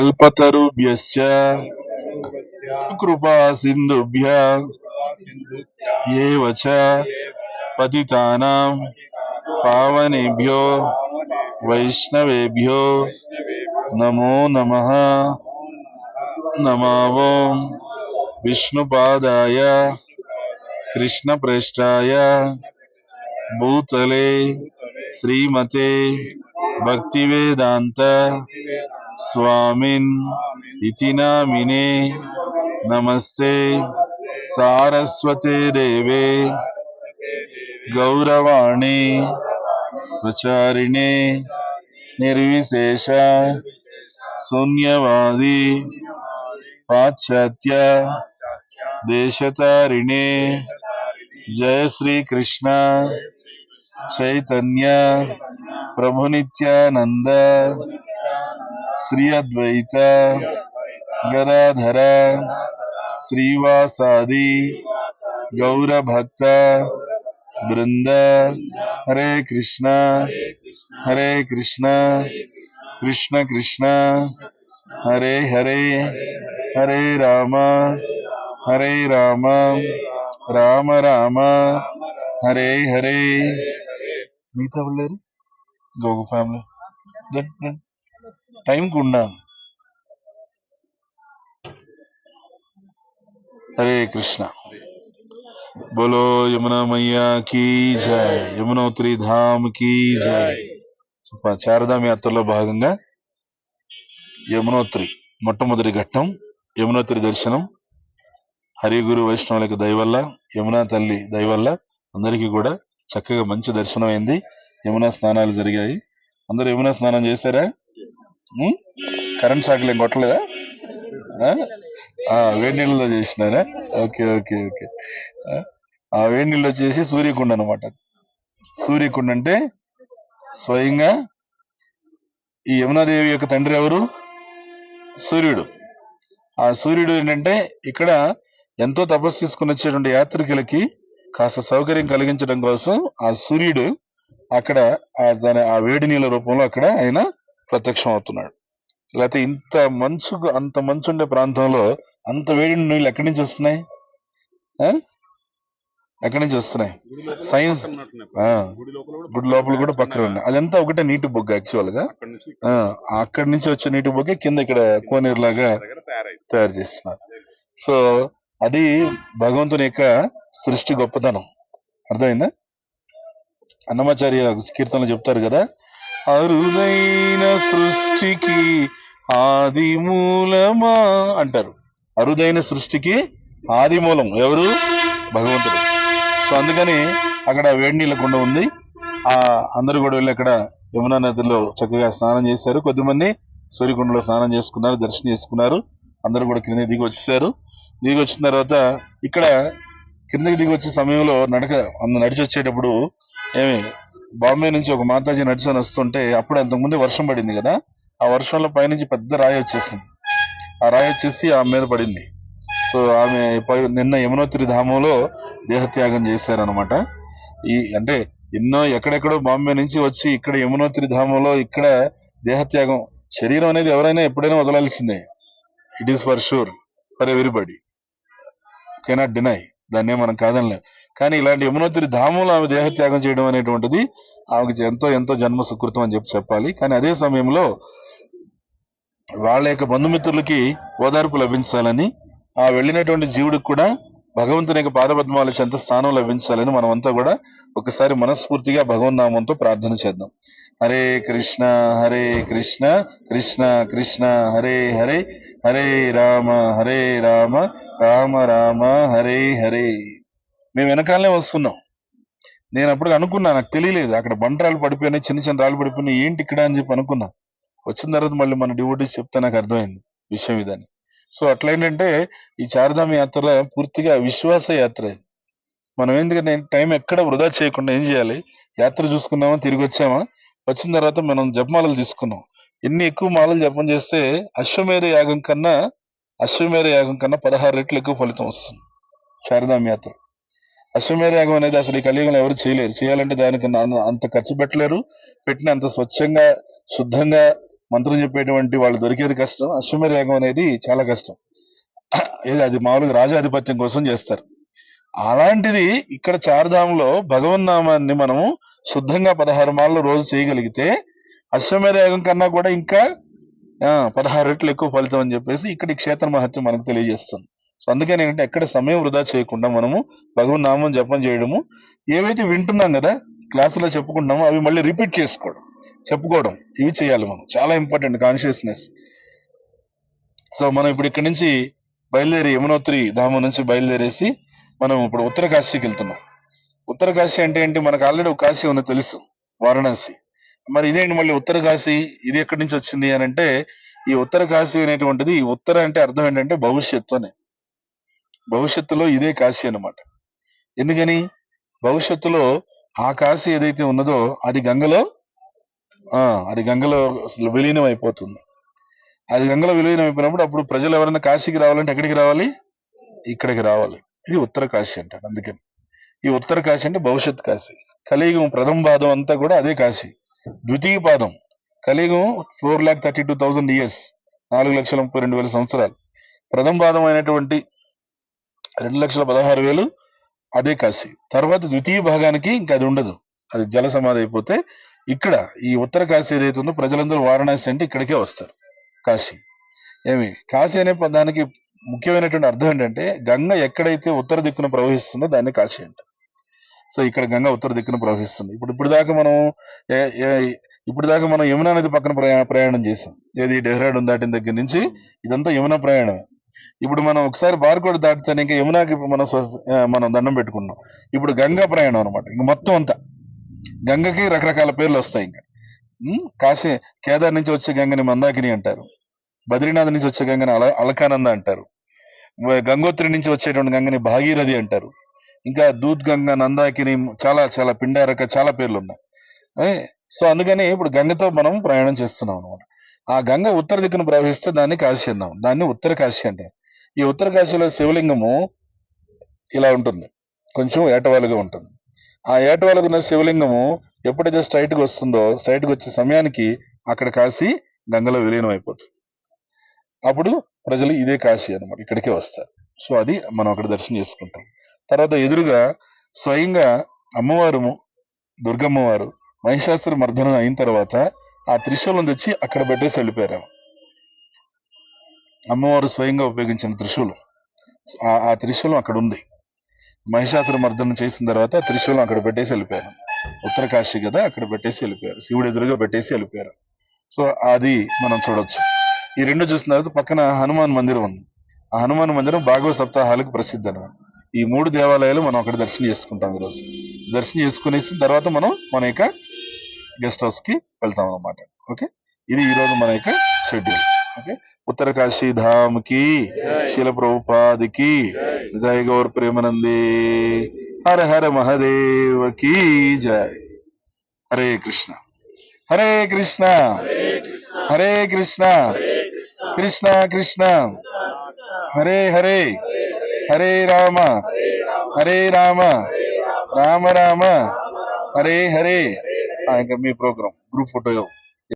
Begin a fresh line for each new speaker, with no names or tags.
अल्पतरुभ्य कृपा सिंधुभ्य च पावनेभ्यो वैष्णवेभ्यो नमो नमः। नमावो विष्णुपादाय कृष्णप्रेष्ठा भूतले श्रीमते भक्तिवेदान्त స్వామిన్ ఇచినామినే. నమస్తే సారస్వతే దేవే. గౌరవాణి ప్రచారిణే. నిర్విశేష శూన్యవాది పాశ్చాత్య దేశతారిణే జయ శ్రీకృష్ణ చైతన్య. ప్రభునిత్యానంద నిత్యానంద శ్రీ అద్వైత గదాధర శ్రీవాసాది గౌరభక్త బృంద హరే కృష్ణ హరే కృష్ణ కృష్ణ కృష్ణ హరే హరే హరే రామ హరే రామ రామ రామ హరే హరే మిగతా వాళ్ళారు గోగు ఫ్యామిలీ టైంకి ఉండాలి హరే కృష్ణ. బోలో యమునా మయ్యా కీ జయ. యమునోత్రి ధామ్ కీ జయ. చారధామ్ యాత్రలో భాగంగా యమునోత్రి మొట్టమొదటి ఘట్టం యమునోత్రి దర్శనం హరి గురు వైష్ణవులకు దయవల్ల యమునా తల్లి దయవల్ల అందరికీ కూడా చక్కగా మంచి దర్శనం అయింది యమునా స్నానాలు జరిగాయి. అందరూ యమునా స్నానం చేశారా? కరెంట్ షాక్లు ఏం కొట్టలేదా? వేడి నీళ్ళలో చేసినారా? Okay okay okay. ఆ, వేడి నీళ్ళు చేసి సూర్యకుండ అనమాట సూర్యకుండ అంటే స్వయంగా ఈ యమునాదేవి యొక్క తండ్రి ఎవరు? సూర్యుడు. ఆ సూర్యుడు ఏంటంటే ఇక్కడ ఎంతో తపస్సు తీసుకుని వచ్చేటువంటి యాత్రికులకి కాస్త సౌకర్యం కలిగించడం కోసం ఆ సూర్యుడు అక్కడ దాని ఆ వేడి నీళ్ళ రూపంలో అక్కడ ఆయన ప్రత్యక్షం అవుతున్నాడు లేకపోతే ఇంత మంచు అంత మంచు ఉండే ప్రాంతంలో అంత వేడి నీళ్ళు ఎక్కడి నుంచి వస్తున్నాయి? ఎక్కడి నుంచి వస్తున్నాయి? సైన్స్ గుడి లోపల కూడా పక్కన ఉన్నాయి. అదంతా ఒకటే నీటి బొగ్గ యాక్చువల్గా. అక్కడి నుంచి వచ్చే నీటి బొగ్గే కింద ఇక్కడ కోనేరు లాగా తయారు చేస్తున్నారు. సో అది భగవంతుని యొక్క సృష్టి గొప్పతనం. అర్థమైందా? అన్నమాచార్య కీర్తనలు చెప్తారు కదా అరుదైన సృష్టికి ఆది మూలమా అంటారు. అరుదైన సృష్టికి ఆది మూలం ఎవరు? భగవంతుడు. సో అందుకని అక్కడ వేడి నీళ్ళ కుండ ఉంది. ఆ అందరూ కూడా వెళ్ళి అక్కడ యమునా నదిలో చక్కగా స్నానం చేశారు. కొద్దిమంది సూర్యకుండలో స్నానం చేసుకున్నారు దర్శనం చేసుకున్నారు. అందరూ కూడా కింద దిగి వచ్చేసారు. దిగి వచ్చిన తర్వాత ఇక్కడ కిందకి దిగి వచ్చే సమయంలో నడక అందు నడిచి వచ్చేటప్పుడు ఏమి బాంబే నుంచి ఒక మాతాజీ నడుచుకొని వస్తుంటే అప్పుడు అంతకుముందే వర్షం పడింది కదా? ఆ వర్షంలో పైనుంచి పెద్ద రాయి వచ్చేసింది. ఆ రాయి వచ్చేసి ఆమె మీద పడింది. సో ఆమె పై- నిన్న యమునోత్రి ధామంలో దేహత్యాగం చేశారనమాట ఈ అంటే ఎన్నో ఎక్కడెక్కడో బాంబే నుంచి వచ్చి ఇక్కడ యమునోత్రి ధామంలో ఇక్కడ దేహత్యాగం శరీరం అనేది ఎవరైనా ఎప్పుడైనా వదలాల్సిందే. It is for sure for everybody cannot deny దాన్ని మనం కాదనలేదు కానీ ఇలాంటి యమునోత్రి ధామంలో ఆమె దేహత్యాగం చేయడం అనేటువంటిది ఆమెకి ఎంతో ఎంతో జన్మ సుకృతం అని చెప్పి చెప్పాలి. కానీ అదే సమయంలో వాళ్ళ యొక్క బంధుమిత్రులకి ఓదార్పు లభించాలని ఆ వెళ్ళినటువంటి జీవుడికి కూడా భగవంతుని యొక్క పాదపద్మాల చెంత స్థానం లభించాలని మనం అంతా కూడా ఒకసారి మనస్ఫూర్తిగా భగవన్నామంతో ప్రార్థన చేద్దాం. హరే కృష్ణ హరే కృష్ణ కృష్ణ కృష్ణ హరే హరే హరే రామ హరే రామ రామ రామ హరే హరే. మేము వెనకాలనే వస్తున్నాం. నేను అప్పుడు అనుకున్నా నాకు తెలియలేదు. అక్కడ బండరాలు పడిపోయినాయి చిన్న చిన్న రాళ్ళు పడిపోయినాయి ఏంటి ఇక్కడ అని చెప్పి అనుకున్నా. వచ్చిన తర్వాత మళ్ళీ మన డివోటీస్ చెప్తే నాకు అర్థమైంది విషయం ఇదని. సో అట్లా ఏంటంటే ఈ చారధామ యాత్ర పూర్తిగా విశ్వాస యాత్ర ఇది. మనం ఎందుకంటే టైం ఎక్కడ వృధా చేయకుండా ఏం చేయాలి? యాత్ర చూసుకున్నామా తిరిగి వచ్చామా? వచ్చిన తర్వాత మనం జపమాలలు తీసుకున్నాం. ఎన్ని ఎక్కువ మాలలు జపం చేస్తే అశ్వమేధ యాగం కన్నా అశ్వమేధ యాగం కన్నా పదహారు రెట్లు ఎక్కువ ఫలితం వస్తుంది. శారదాం యాత్ర. అశ్వమేధయాగం అనేది అసలు ఈ కలియుగంలో ఎవరు చేయలేరు. చేయాలంటే దానికి అంత ఖర్చు పెట్టలేరు. పెట్టిన అంత స్వచ్ఛంగా శుద్ధంగా మంత్రం చెప్పేటువంటి వాళ్ళు దొరికేది కష్టం. అశ్వమేధయాగం అనేది చాలా కష్టం. ఏది అది మామూలుగా రాజాధిపత్యం కోసం చేస్తారు. అలాంటిది ఇక్కడ చారధామంలో భగవన్ నామాన్ని మనము శుద్ధంగా పదహారు మాలలు రోజు చేయగలిగితే అశ్వమేధయాగం కన్నా కూడా ఇంకా ఆ, పదహారు రెట్లు ఎక్కువ ఫలితం అని చెప్పేసి ఇక్కడ ఈ క్షేత్ర మహత్యం మనకు తెలియజేస్తుంది. సో అందుకని ఏంటంటే ఎక్కడ సమయం వృధా చేయకుండా మనము భగవన్ నామం జపం చేయడము. ఏవైతే వింటున్నాం కదా క్లాసులో చెప్పుకుంటున్నామో అవి మళ్ళీ రిపీట్ చేసుకోవడం చెప్పుకోవడం ఇవి చేయాలి మనం. చాలా ఇంపార్టెంట్ కాన్షియస్నెస్. సో మనం ఇప్పుడు ఇక్కడ నుంచి బయలుదేరి యమునోత్రి ధామం నుంచి బయలుదేరేసి మనం ఇప్పుడు ఉత్తర కాశీకి వెళ్తున్నాం. ఉత్తర కాశీ అంటే ఏంటి? మనకు ఆల్రెడీ ఒక కాశీ ఉంది తెలుసు వారణాసి. మరి ఇదేంటి మళ్ళీ ఉత్తర కాశీ ఇది ఎక్కడి నుంచి వచ్చింది అని అంటే ఈ ఉత్తర కాశీ అనేటువంటిది ఈ ఉత్తర అంటే అర్థం ఏంటంటే భవిష్యత్తు అని. భవిష్యత్తులో ఇదే కాశీ అన్నమాట. ఎందుకని? భవిష్యత్తులో ఆ కాశీ ఏదైతే ఉన్నదో అది గంగలో ఆ అది గంగలో విలీనం అయిపోతుంది. అది గంగలో విలీనం అయిపోయినప్పుడు అప్పుడు ప్రజలు ఎవరైనా కాశీకి రావాలంటే ఎక్కడికి రావాలి? ఇక్కడికి రావాలి. ఇది ఉత్తర కాశీ అంటారు అందుకని. ఈ ఉత్తర కాశీ అంటే భవిష్యత్ కాశీ. కలియుగం ప్రథమ పాదం అంతా కూడా అదే కాశీ. ద్వితీయ పాదం. కలియుగం four lakh thirty two thousand years నాలుగు లక్షల ముప్పై రెండు వేల సంవత్సరాలు. ప్రథమ పాదం అయినటువంటి రెండు లక్షల పదహారు వేలు అదే కాశీ. తర్వాత ద్వితీయ భాగానికి ఇంకా అది ఉండదు. అది జల సమాధి అయిపోతే ఇక్కడ ఈ ఉత్తర కాశీ ఏదైతే ఉందో ప్రజలందరూ వారణాసి అంటే ఇక్కడికే వస్తారు. కాశీ. ఏమి? కాశీ అనే పదానికి ముఖ్యమైనటువంటి అర్థం ఏంటంటే గంగ ఎక్కడైతే ఉత్తర దిక్కున ప్రవహిస్తుందో దాన్ని కాశీ అంట. సో ఇక్కడ గంగ ఉత్తర దిక్కున ప్రవహిస్తుంది. ఇప్పుడు ఇప్పుడు దాకా మనం ఇప్పటిదాకా ఇప్పుడు దాకా మనం యమునా నది పక్కన ప్రయా- ప్రయాణం చేసాం. ఏది? డెహ్రాడూన్ దాటిన దగ్గర నుంచి ఇదంతా యమునా ప్రయాణమే. ఇప్పుడు మనం ఒకసారి బార్కోడ్ దాటితే ఇంకా యమునాకి మనం మనం దండం పెట్టుకున్నాం. ఇప్పుడు గంగా ప్రయాణం అనమాట ఇంక మొత్తం అంతా. గంగకి రకరకాల పేర్లు వస్తాయి ఇంకా. కాశీ కేదార్ నుంచి వచ్చే గంగని మందాకిని అంటారు. బద్రీనాథ్ నుంచి వచ్చే గంగని అల అలకానంద అంటారు. గంగోత్రి నుంచి వచ్చేటువంటి గంగని భాగీరథి అంటారు. ఇంకా దూద్ గంగ నందాకిని చాలా చాలా పిండారక చాలా పేర్లు ఉన్నాయి. సో అందుకని ఇప్పుడు గంగతో మనం ప్రయాణం చేస్తున్నాం అనమాట ఆ గంగ ఉత్తర దిక్కున ప్రవహిస్తే దాన్ని కాశీ అన్నాం. దాన్ని ఉత్తర కాశీ అంటే. ఈ ఉత్తర కాశీలో శివలింగము ఇలా ఉంటుంది. కొంచెం ఏటవాలుగా ఉంటుంది. ఆ ఏటవాలుగా ఉన్న శివలింగము ఎప్పుడైతే స్ట్రైట్గా వస్తుందో స్ట్రైట్గా వచ్చే సమయానికి అక్కడ కాశీ గంగలో విలీనం అయిపోతుంది. అప్పుడు ప్రజలు ఇదే కాశీ అన్నమాట. ఇక్కడికే వస్తారు. సో అది మనం అక్కడ దర్శనం చేసుకుంటాం. తర్వాత ఎదురుగా స్వయంగా అమ్మవారు దుర్గమ్మవారు మహిషాసుర మర్దనం అయిన తర్వాత ఆ త్రిశూలం తెచ్చి అక్కడ పెట్టేసి వెళ్ళిపోయారు అమ్మవారు స్వయంగా ఉపయోగించిన త్రిశూలం. ఆ ఆ త్రిశూలం అక్కడ ఉంది. మహిషాసుర మర్దనం చేసిన తర్వాత త్రిశూలం అక్కడ పెట్టేసి వెళ్ళిపోయారు. ఉత్తరకాశి కదా అక్కడ పెట్టేసి వెళ్ళిపోయారు. శివుడు ఎదురుగా పెట్టేసి వెళ్ళిపోయారు. సో అది మనం చూడొచ్చు. ఈ రెండు చూసిన తర్వాత పక్కన హనుమాన్ మందిరం ఉంది. ఆ హనుమాన్ మందిరం భాగవత సప్తాహాలకు ప్రసిద్ధి అనమాట ఈ మూడు దేవాలయాలు మనం అక్కడ దర్శనం చేసుకుంటాం ఈరోజు. దర్శనం చేసుకునేసి తర్వాత మనం మన యొక్క గెస్ట్ హౌస్కి వెళ్తాం అన్నమాట. ఓకే ఇది ఈ రోజు మన యొక్క షెడ్యూల్ ఓకే ఉత్తర కాశీ ధామ్కి శిల ప్రభుపాద్కి జయ గౌర్ ప్రేమనంది హర హర మహదేవ్కి జయ హరే కృష్ణ. హరే కృష్ణ. హరే కృష్ణ. కృష్ణ కృష్ణ. హరే హరే. హరే రామ. హరే రామ. రామ రామ. హరే హరే. आय कमी प्रोग्राम ग्रुप फोटो येऊ